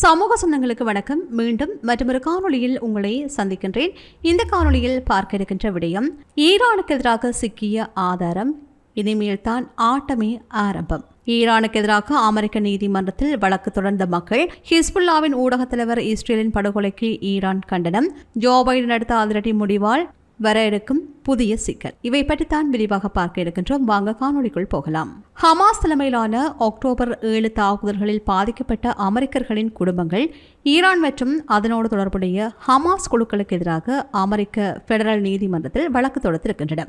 சமூக சொந்தங்களுக்கு வணக்கம். மீண்டும் மற்றொரு காணொலியில் உங்களை சந்திக்கின்றேன். இந்த காணொளியில் பார்க்க இருக்கின்ற விடயம் ஈரானுக்கு எதிராக சிக்கிய ஆதாரம் இனிமேல் தான் ஆட்டமே ஆரம்பம். ஈரானுக்கு எதிராக அமெரிக்க நீதிமன்றத்தில் வழக்கு தொடர்ந்த மக்கள் ஹிஸ்புல்லாவின் ஊடகத் தலைவர் இஸ்ரேலின் படுகொலைக்கு ஈரான் கண்டனம். ஜோ பைடன் எடுத்த அதிரடி முடிவால் வர இருக்கும் புதிய சிக்கல். இவை பற்றி தான் விரிவாக பார்க்க இருக்கின்றோம். வாங்க காணொளிக்குள் போகலாம். ஹமாஸ் தலைமையிலான அக்டோபர் ஏழு தாக்குதல்களில் பாதிக்கப்பட்ட அமெரிக்கர்களின் குடும்பங்கள் ஈரான் மற்றும் அதனோடு தொடர்புடைய ஹமாஸ் குழுக்களுக்கு எதிராக அமெரிக்க பெடரல் நீதிமன்றத்தில் வழக்கு தொடுத்திருக்கின்றன.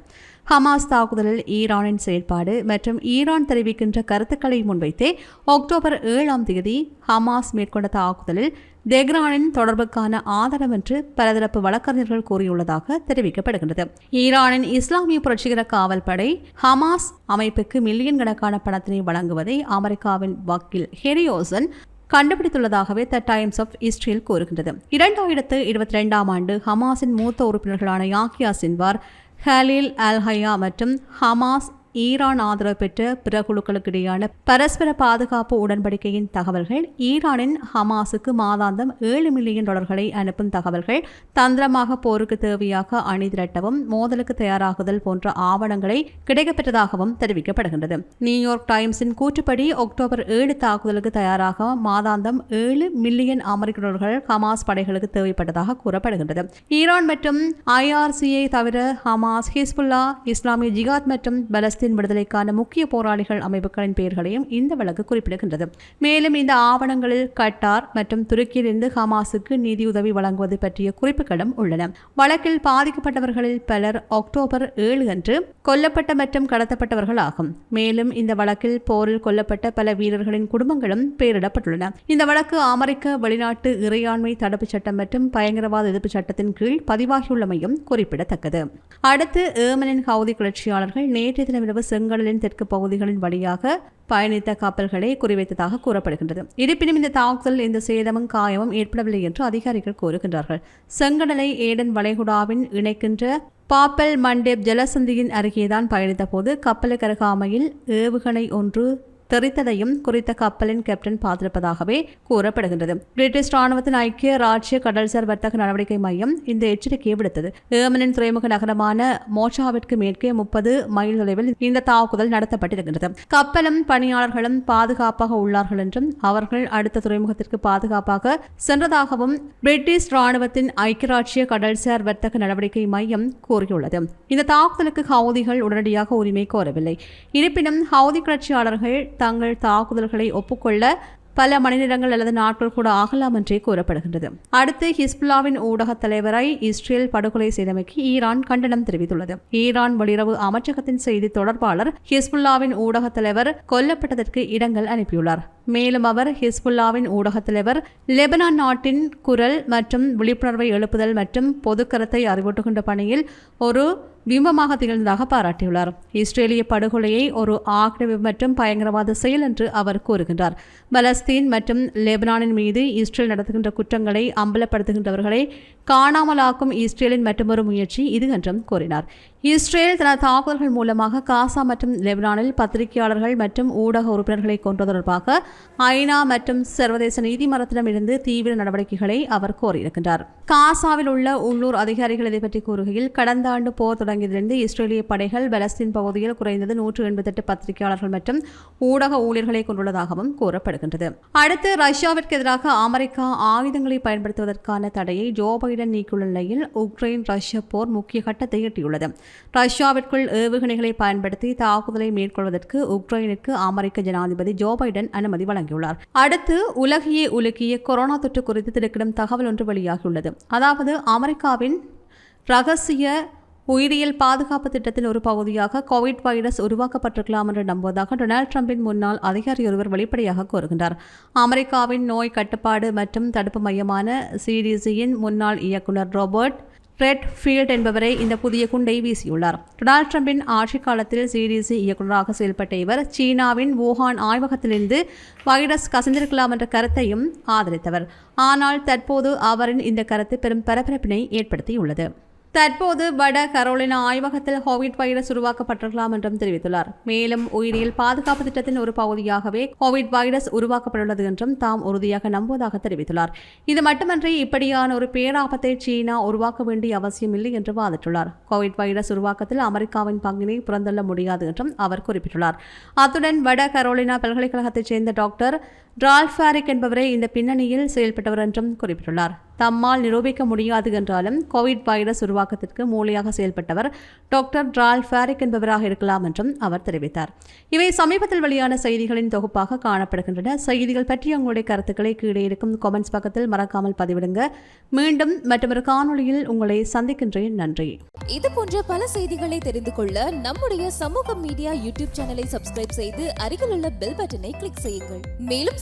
ஹமாஸ் தாக்குதலில் ஈரானின் செயல்பாடு மற்றும் ஈரான் தெரிவிக்கின்ற கருத்துக்களை முன்வைத்தே அக்டோபர் ஏழாம் தேதி ஹமாஸ் மேற்கொண்ட தாக்குதலில் தெஹ்ரானின் தொடர்புக்கான ஆதாரம் என்று பலதரப்பு வழக்கறிஞர்கள் கூறியுள்ளதாக தெரிவிக்கப்படுகின்றது. ஈரானின் இஸ்லாமிய புரட்சிகர காவல் படை ஹமாஸ் அமைப்புக்கு மில்லியன் கணக்கான பணத்தினை வழங்குவதை அமெரிக்காவின் வக்கீல் ஹெரியோசன் கண்டுபிடித்துள்ளதாகவே த டைம்ஸ் ஆஃப் இஸ்ரேல் கூறுகின்றது. இரண்டாயிரத்து இருபத்தி ரெண்டாம் ஆண்டு ஹமாஸின் மூத்த உறுப்பினர்களான யாக்கியா சின்வார் ஹலீல் அல்ஹயா மற்றும் ஹமாஸ் ஈரான் ஆதரவு பெற்ற பிற குழுக்களுக்கிடையான பரஸ்பர பாதுகாப்பு உடன்படிக்கையின் தகவல்கள் ஈரானின் ஹமாஸுக்கு மாதாந்தம் ஏழு மில்லியன் டாலர்களை அனுப்பும் தகவல்கள் தந்திரமாக போருக்கு தேவையாக அணி திரட்டவும் மோதலுக்கு தயாராகுதல் போன்ற ஆவணங்களை கிடைக்கப்பெற்றதாகவும் தெரிவிக்கப்படுகின்றது. நியூயார்க் டைம்ஸின் கூற்றுப்படி அக்டோபர் ஏழு தாக்குதலுக்கு தயாராக மாதாந்தம் ஏழு மில்லியன் அமெரிக்க டாலர்கள் ஹமாஸ் படைகளுக்கு தேவைப்பட்டதாக கூறப்படுகின்றது. ஈரான் மற்றும் ஐஆர்சியை தவிர ஹமாஸ் ஹிஸ்புல்லா இஸ்லாமிய ஜிகாத் மற்றும் பலஸ்தீன் பலஸ்தீன் விடுதலைக்கான முக்கிய போராளிகள் அமைப்புகளின் பெயர்களையும் இந்த வழக்கு குறிப்பிடுகின்றது. மேலும் இந்த ஆவணங்களில் கட்டார் மற்றும் துருக்கியிலிருந்து ஹமாஸுக்கு நிதியுதவி வழங்குவது பற்றிய குறிப்புகளும் உள்ளன. வழக்கில் பாதிக்கப்பட்டவர்களில் பலர் அக்டோபர் ஏழு அன்று கொல்லப்பட்ட மற்றும் கடத்தப்பட்டவர்கள் ஆகும் மேலும் இந்த வழக்கில் போரில் கொல்லப்பட்ட பல வீரர்களின் குடும்பங்களும் பெயரிடப்பட்டுள்ளன. இந்த வழக்கு அமெரிக்க வெளிநாட்டு இறையாண்மை தடுப்பு சட்டம் மற்றும் பயங்கரவாத எதிர்ப்பு சட்டத்தின் கீழ் பதிவாகியுள்ளமையும் குறிப்பிடத்தக்கது. அடுத்து ஏமனின் ஹவுதி கிளர்ச்சியாளர்கள் நேற்றைய தினம் இரவு செங்கடலின் தெற்கு பகுதிகளின் வழியாக பயணித்த கப்பல்களை குறிவைத்ததாக கூறப்படுகின்றது. இருப்பினும் இந்த தாக்குதல் இந்த சேதமும் காயமும் ஏற்படவில்லை என்று அதிகாரிகள் கூறுகின்றார்கள். செங்கடலை ஏடன் வளைகுடாவின் இணைக்கின்ற பாப்பல் மண்டேப் ஜலசந்தியின் அருகேதான் பயணித்த போது கப்பலுக்கு அருகாமையில் ஏவுகணை ஒன்று தெரித்ததையும் குறித்த கப்பலின் கேப்டன் பார்த்திருப்பதாகவே கூறப்படுகின்றது. பிரிட்டிஷ் ராணுவத்தின் ஐக்கிய ராஜ்ய கடல்சார் வர்த்தக நடவடிக்கை மையம் இந்த எச்சரிக்கையை விடுத்தது. ஏமனின் துறைமுக நகரமான மோச்சாவிற்கு மேற்கே முப்பது மைல் தொலைவில் இந்த தாக்குதல் நடத்தப்பட்டிருக்கின்றது. கப்பலும் பணியாளர்களும் பாதுகாப்பாக உள்ளார்கள் என்றும் அவர்கள் அடுத்த துறைமுகத்திற்கு பாதுகாப்பாக சென்றதாகவும் பிரிட்டிஷ் ராணுவத்தின் ஐக்கியராட்சிய கடல்சார் வர்த்தக நடவடிக்கை மையம் கூறியுள்ளது. இந்த தாக்குதலுக்கு ஹவுதிகள் உடனடியாக உரிமை கோரவில்லை. இருப்பினும் ஹவுதி கிளர்ச்சியாளர்கள் தங்கள் தாக்குதல்களை ஒப்புக்கொள்ள பல மணிநேரங்கள் அல்லது நாட்கள் கூட ஆகலாம் என்றே கூறப்படுகின்றது. அடுத்து ஹிஸ்புல்லாவின் ஊடக தலைவரை இஸ்ரேல் படுகொலை செய்தமைக்கு ஈரான் கண்டனம் தெரிவித்துள்ளது. ஈரான் வெளியுறவு அமைச்சகத்தின் செய்தி தொடர்பாளர் ஹிஸ்புல்லாவின் ஊடக தலைவர் கொல்லப்பட்டதற்கு இடங்கள் அனுப்பியுள்ளார். மேலும் அவர் ஹிஸ்புல்லாவின் ஊடகத் தலைவர் லெபனான் நாட்டின் குரல் மற்றும் விழிப்புணர்வை எழுப்புதல் மற்றும் பொது கருத்தை அறிவூட்டுகின்ற பணியில் ஒரு பிம்பமாக திகழ்ந்ததாக பாராட்டியுள்ளார். இஸ்ரேலிய படுகொலையை ஒரு ஆக்கிரமிப்பு மற்றும் பயங்கரவாத செயல் என்று அவர் கூறுகின்றார். பலஸ்தீன் மற்றும் லெபனானின் மீது இஸ்ரேல் நடத்துகின்ற குற்றங்களை அம்பலப்படுத்துகின்றவர்களை காணாமலாக்கும் இஸ்ரேலின் மற்றொரு முயற்சி இது என்றும் கூறினார். இஸ்ரேல் தனது தாக்குதல்கள் மூலமாக காசா மற்றும் லெபனானில் பத்திரிகையாளர்கள் மற்றும் ஊடக உறுப்பினர்களை கொன்ற தொடர்பாக ஐநா மற்றும் சர்வதேச நீதிமன்றத்திடம் இருந்து தீவிர நடவடிக்கைகளை அவர் கோரியிருக்கின்றார். காசாவில் உள்ள உள்ளூர் அதிகாரிகள் இதை பற்றி கூறுகையில் கடந்த ஆண்டு போர் தொடங்கியதிலிருந்து இஸ்ரேலிய படைகள் பலஸ்தீன் பகுதியில் குறைந்தது நூற்று எண்பத்தெட்டு பத்திரிகையாளர்கள் மற்றும் ஊடக ஊழியர்களை கொண்டுள்ளதாகவும் கூறப்படுகின்றது. அடுத்து ரஷ்யாவிற்கு எதிராக அமெரிக்கா ஆயுதங்களை பயன்படுத்துவதற்கான தடையை ஜோ பைடன் நீக்கியுள்ள நிலையில் உக்ரைன் ரஷ்ய போர் முக்கிய கட்டத்தை எட்டியுள்ளது. ரஷ்யாவிற்குள் ஏவுகணைகளை பயன்படுத்தி தாக்குதலை மேற்கொள்வதற்கு உக்ரைனுக்கு அமெரிக்க ஜனாதிபதி ஜோ பைடன் அனுமதி வழங்கியுள்ளார். அடுத்து உலகையே உலுக்கிய கொரோனா தொற்று குறித்து திடுக்கிடும் தகவல் ஒன்று வெளியாகியுள்ளது. அதாவது அமெரிக்காவின் ரகசிய உயிரியல் பாதுகாப்பு திட்டத்தின் ஒரு பகுதியாக கோவிட் வைரஸ் உருவாக்கப்பட்டிருக்கலாம் என்று நம்புவதாக டொனால்டு டிரம்பின் முன்னாள் அதிகாரி ஒருவர் வெளிப்படையாக கூறுகின்றார். அமெரிக்காவின் நோய் கட்டுப்பாடு மற்றும் தடுப்பு மையமான சிடிசியின் முன்னாள் இயக்குநர் ரோபர்ட் ரெட் ஃபீல்ட் என்பவரை இந்த புதிய குண்டை வீசியுள்ளார். டொனால்டு டிரம்பின் ஆட்சி காலத்தில் சிடிசி இயக்குநராக செயல்பட்ட இவர் சீனாவின் வூஹான் ஆய்வகத்திலிருந்து வைரஸ் கசிந்திருக்கலாம் என்ற கருத்தையும் ஆதரித்தவர். ஆனால் தற்போது அவரின் இந்த கருத்து பெரும் பரபரப்பினை ஏற்படுத்தியுள்ளது. தற்போது வட கரோலினா ஆய்வகத்தில் கோவிட் வைரஸ் உருவாக்கப்பட்டிருக்கலாம் என்றும் தெரிவித்துள்ளார். மேலும் உயிரியல் பாதுகாப்பு திட்டத்தின் ஒரு பகுதியாகவே கோவிட் வைரஸ் உருவாக்கப்பட்டுள்ளது என்றும் தாம் உறுதியாக நம்புவதாக தெரிவித்துள்ளார். இது மட்டுமன்றி இப்படியான ஒரு பேராபத்தை சீனா உருவாக்க வேண்டிய அவசியமில்லை என்று வாதிட்டுள்ளார். கோவிட் வைரஸ் உருவாக்கத்தில் அமெரிக்காவின் பங்கினை புறந்தள்ள முடியாது என்றும் அவர் குறிப்பிட்டுள்ளார். அத்துடன் வட கரோலினா பல்கலைக்கழகத்தைச் சேர்ந்த டாக்டர் டிரால்ஃபாரிக் என்பவரே இந்த பின்னணியில் செயல்பட்டவர் என்றும் குறிப்பிட்டுள்ளார். தம்மால் நிரூபிக்க முடியாது என்றாலும் கோவிட் வைரஸ் உருவாக்கத்திற்கு மூளையாக செயல்பட்டவர் டாக்டர் ட்ரால் ஃபேரிக் என்பவராக இருக்கலாம் என்றும் அவர் தெரிவித்தார். இவை சமீபத்தில் வெளியான செய்திகளின் தொகுப்பாக காணப்படுகின்றன. செய்திகள் பற்றி உங்களுடைய கருத்துக்களை கீழே இருக்கும் கமெண்ட்ஸ் பக்கத்தில் மறக்காமல் பதிவிடுங்க. மீண்டும் மற்றொரு காணொளியில் உங்களை சந்திக்கின்றேன். நன்றி. இது போன்ற பல செய்திகளை தெரிந்து கொள்ள நம்முடைய சமூக மீடியா யூடியூப் சேனலை சப்ஸ்கிரைப் செய்து அருகிலுள்ள பெல் பட்டனை கிளிக் செய்யுங்கள். மேலும்